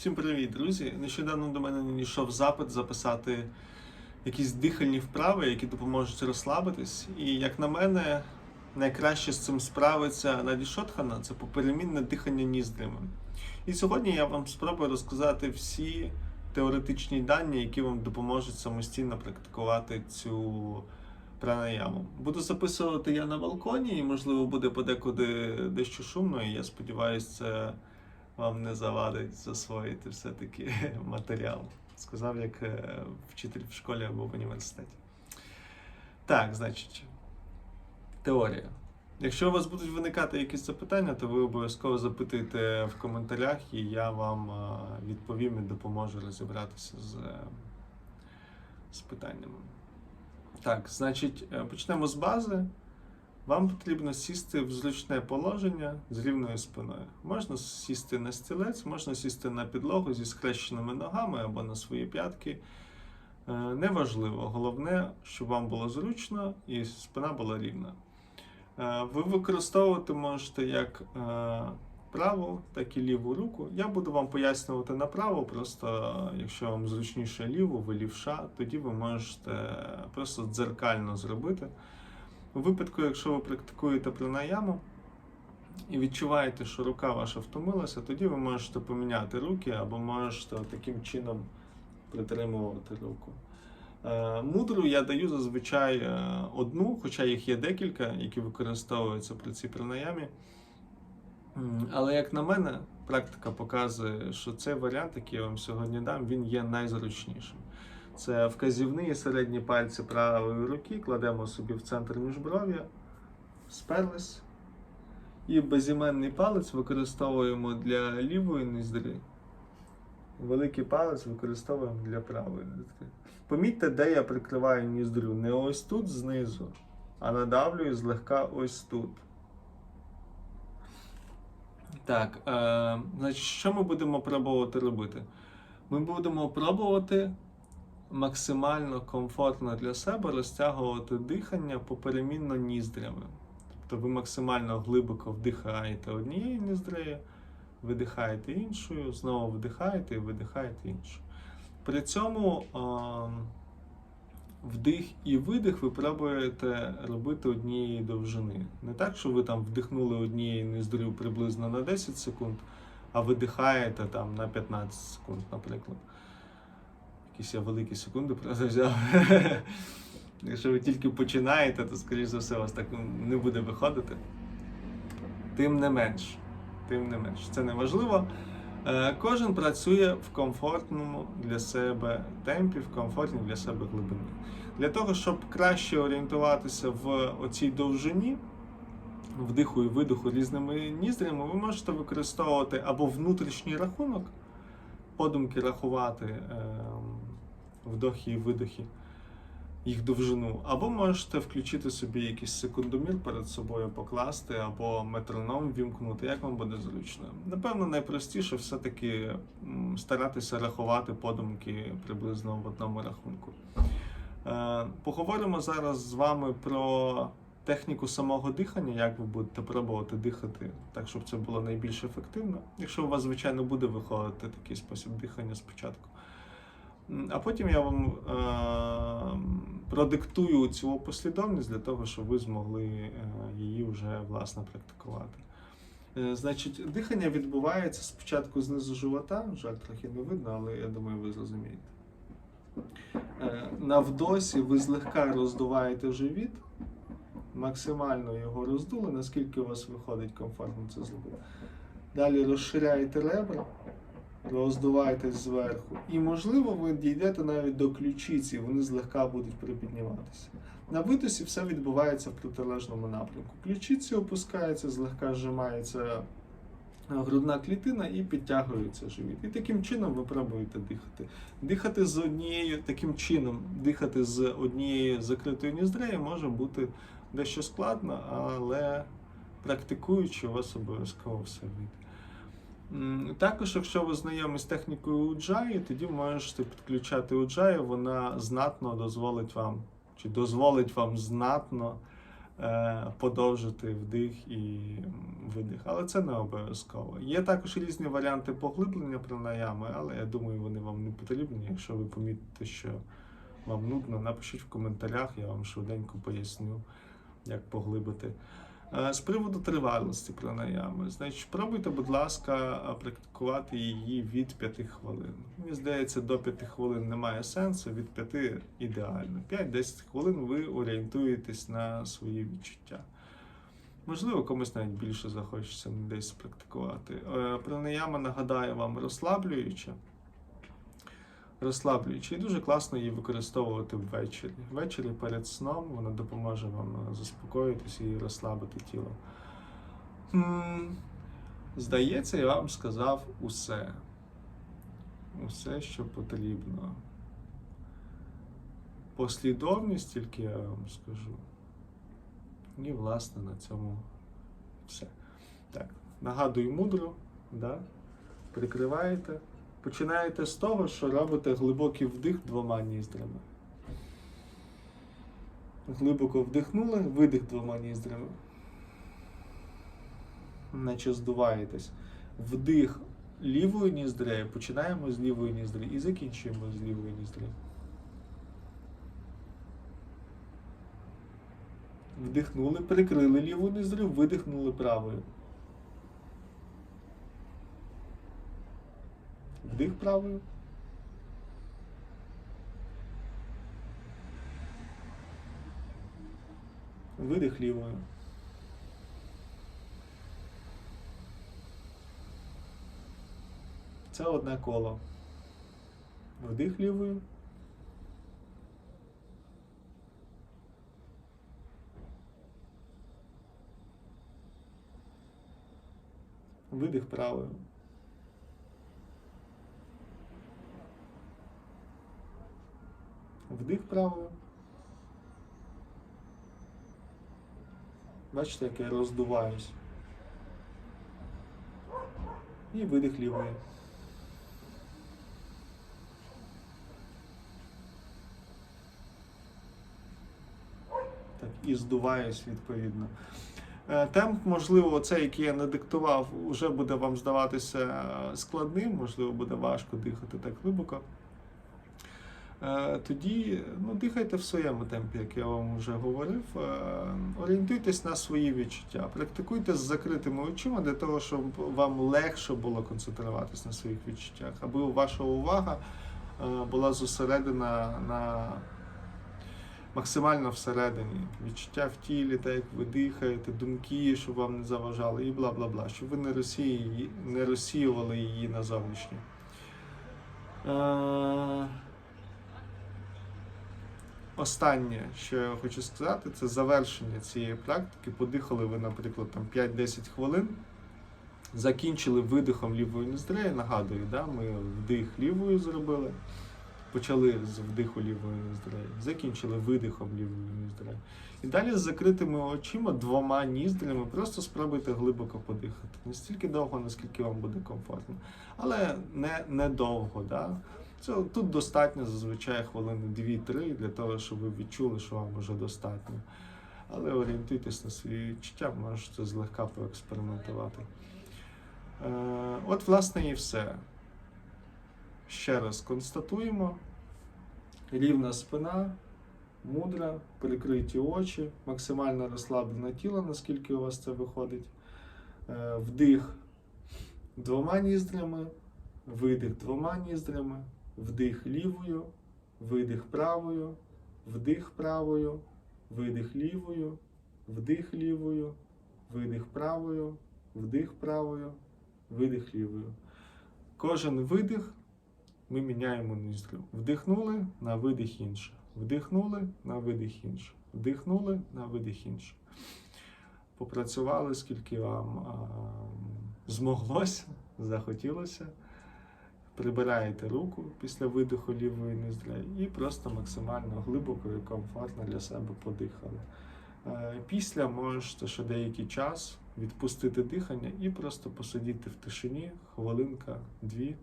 Всім привіт, друзі! Нещодавно до мене надійшов запит записати якісь дихальні вправи, які допоможуть розслабитись. І як на мене, найкраще з цим справиться Наді Шотхана це поперемінне дихання ніздрями. І сьогодні я вам спробую розказати всі теоретичні дані, які вам допоможуть самостійно практикувати цю пранаяму. Буду записувати я на балконі, і можливо буде подекуди дещо шумно, і я сподіваюся, це вам не завадить засвоїти все-таки матеріал. Сказав як е, вчитель в школі або в університеті. Так, значить, теорія. Якщо у вас будуть виникати якісь запитання, то ви обов'язково запитуйте в коментарях, і я вам е, відповім і допоможу розібратися з, е, з питаннями. Так, значить, почнемо з бази. Вам потрібно сісти в зручне положення з рівною спиною. Можна сісти на стілець, можна сісти на підлогу зі схрещеними ногами або на свої п'ятки. Е, Неважливо. Головне, щоб вам було зручно і спина була рівна. Е, Ви використовувати можете як е, праву, так і ліву руку. Я буду вам пояснювати направо, просто якщо вам зручніше ліву, ви лівша, тоді ви можете просто дзеркально зробити. У випадку, якщо ви практикуєте пранаяму і відчуваєте, що рука ваша втомилася, тоді ви можете поміняти руки або можете таким чином притримувати руку. Е, Мудру я даю зазвичай е, одну, хоча їх є декілька, які використовуються при цій пранаямі. Але як на мене, практика показує, що цей варіант, який я вам сьогодні дам, він є найзручнішим. Це вказівні і середні пальці правої руки, кладемо собі в центр міжбров'я, сперлись. І безіменний палець використовуємо для лівої ніздрі. Великий палець використовуємо для правої ніздрі. Помітьте, де я прикриваю ніздрю. Не ось тут знизу, а надавлюю злегка ось тут. Так, е, значить, що ми будемо пробувати робити? Ми будемо пробувати максимально комфортно для себе розтягувати дихання поперемінно ніздрями. Тобто ви максимально глибоко вдихаєте однією ніздрею, видихаєте іншою, знову вдихаєте і видихаєте іншою. При цьому вдих і видих ви пробуєте робити однієї довжини. Не так, що ви там вдихнули однією ніздрю приблизно на 10 секунд, а видихаєте там на 15 секунд, наприклад. Якісь я великі секунди правда, взяв. Якщо ви тільки починаєте, то, скоріш за все, у вас так не буде виходити. Тим не менш, тим не менш, це не важливо. Е, Кожен працює в комфортному для себе темпі, в комфортній для себе глибині. Для того, щоб краще орієнтуватися в оцій довжині, вдиху і видиху різними ніздрями, ви можете використовувати або внутрішній рахунок, подумки рахувати е, вдохи і видохи, їх довжину, або можете включити собі якийсь секундомір перед собою покласти, або метроном вімкнути, як вам буде зручно. Напевно, найпростіше все-таки старатися рахувати подумки приблизно в одному рахунку. Е, Поговоримо зараз з вами про техніку самого дихання, як ви будете пробувати дихати так, щоб це було найбільш ефективно. Якщо у вас, звичайно, буде виходити такий спосіб дихання спочатку. А потім я вам е, продиктую цю послідовність для того, щоб ви змогли е, її вже власне практикувати. Е, Значить, дихання відбувається спочатку знизу живота, жаль, трохи не видно, але я думаю, ви зрозумієте. Е, На вдосі ви злегка роздуваєте живіт, максимально його роздули, наскільки у вас виходить комфортно це зробити. Далі розширяєте ребра, роздуваєтесь зверху. І, можливо, ви дійдете навіть до ключиці, вони злегка будуть припідніматися. На видосі все відбувається в протилежному напрямку. Ключиці опускаються, злегка зжимається грудна клітина і підтягується живіт. І таким чином ви пробуєте дихати. Дихати з однією, таким чином, дихати з однією закритою ніздрею може бути дещо складно, але практикуючи, у вас обов'язково все вийде. Також, якщо ви знайомі з технікою уджаї, тоді можете підключати уджаю, вона знатно дозволить вам, чи дозволить вам знатно е, подовжити вдих і видих. Але це не обов'язково. Є також різні варіанти поглиблення пранаями, але я думаю, вони вам не потрібні. Якщо ви помітите, що вам нудно, напишіть в коментарях, я вам швиденько поясню, як поглибити. Е, З приводу тривалості пранаями, значить, пробуйте, будь ласка, е, практикувати її від 5 хвилин. Мені здається, до 5 хвилин немає сенсу, від 5 ідеально. 5-10 хвилин ви орієнтуєтесь на свої відчуття. Можливо, комусь навіть більше захочеться десь практикувати. Е, Пранаяма, нагадаю вам, розслаблююча. Розслаблююча і дуже класно її використовувати ввечері. Ввечері перед сном вона допоможе вам е, заспокоїтися і розслабити тіло. Здається, я вам сказав усе. Усе, що потрібно. Послідовність тільки я вам скажу. І, власне, на цьому все. Так, нагадую мудро, да? прикриваєте. Починаєте з того, що робите глибокий вдих двома ніздрями. Глибоко вдихнули, видих двома ніздрями. Наче здуваєтесь. Вдих лівою ніздрею. Починаємо з лівої ніздри і закінчуємо з лівої ніздри. Вдихнули, прикрили ліву ніздрю, видихнули правою. Вдих правою. Видих лівою. Це одне коло. Вдих лівою. Видих правою. Вдих правою. Бачите, як я роздуваюсь. І видих лівою. Так, і здуваюсь відповідно. Е, Темп, можливо, цей, який я надиктував, вже буде вам здаватися е, складним, можливо, буде важко дихати так глибоко. Е, Тоді ну, дихайте в своєму темпі, як я вам вже говорив. Е, Орієнтуйтесь на свої відчуття, практикуйте з закритими очима для того, щоб вам легше було концентруватись на своїх відчуттях, аби ваша увага е, була зосередена на максимально всередині. Відчуття в тілі, так як ви дихаєте, думки, щоб вам не заважали, і бла бла бла, щоб ви не, розсіяли, не розсіювали її на зовнішнє. Останнє, що я хочу сказати, це завершення цієї практики. Подихали ви, наприклад, там 5-10 хвилин, закінчили видихом лівої ніздреї. Нагадую, да? ми вдих лівою зробили, почали з вдиху лівої ніздреї, закінчили видихом лівої ніздреї. І далі з закритими очима двома ніздрями просто спробуйте глибоко подихати. Не стільки довго, наскільки вам буде комфортно, але не, не довго. Да? Це тут достатньо зазвичай хвилини 2-3 для того, щоб ви відчули, що вам вже достатньо. Але орієнтуйтесь на свої відчуття, можете злегка поекспериментувати. Е, от, власне, і все. Ще раз констатуємо: рівна спина, мудра, прикриті очі, максимально розслаблене тіло, наскільки у вас це виходить. Е, Вдих двома ніздрями, видих двома ніздрями. Вдих лівою, видих правою, вдих правою, видих лівою, вдих лівою, видих правою, вдих правою, видих лівою. Кожен видих ми міняємо ніздрю. Вдихнули на видих інше. Вдихнули на видих інше. Вдихнули на видих інше. Попрацювали, скільки вам а, змоглося, захотілося прибираєте руку після видиху лівої ніздря і просто максимально глибоко і комфортно для себе подихали. Е, Після можете ще деякий час відпустити дихання і просто посидіти в тишині хвилинка, дві.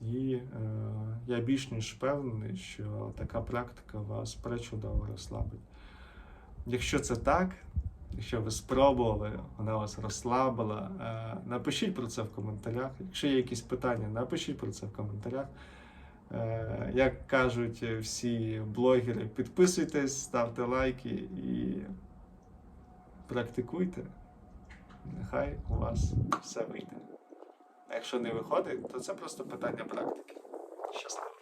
І е, я більш ніж впевнений, що така практика вас пречудово розслабить. Якщо це так, якщо ви спробували, вона вас розслабила, е, напишіть про це в коментарях. Якщо є якісь питання, напишіть про це в коментарях. Е, Як кажуть всі блогери, підписуйтесь, ставте лайки і практикуйте. Нехай у вас все вийде. А якщо не виходить, то це просто питання практики. Щасливо!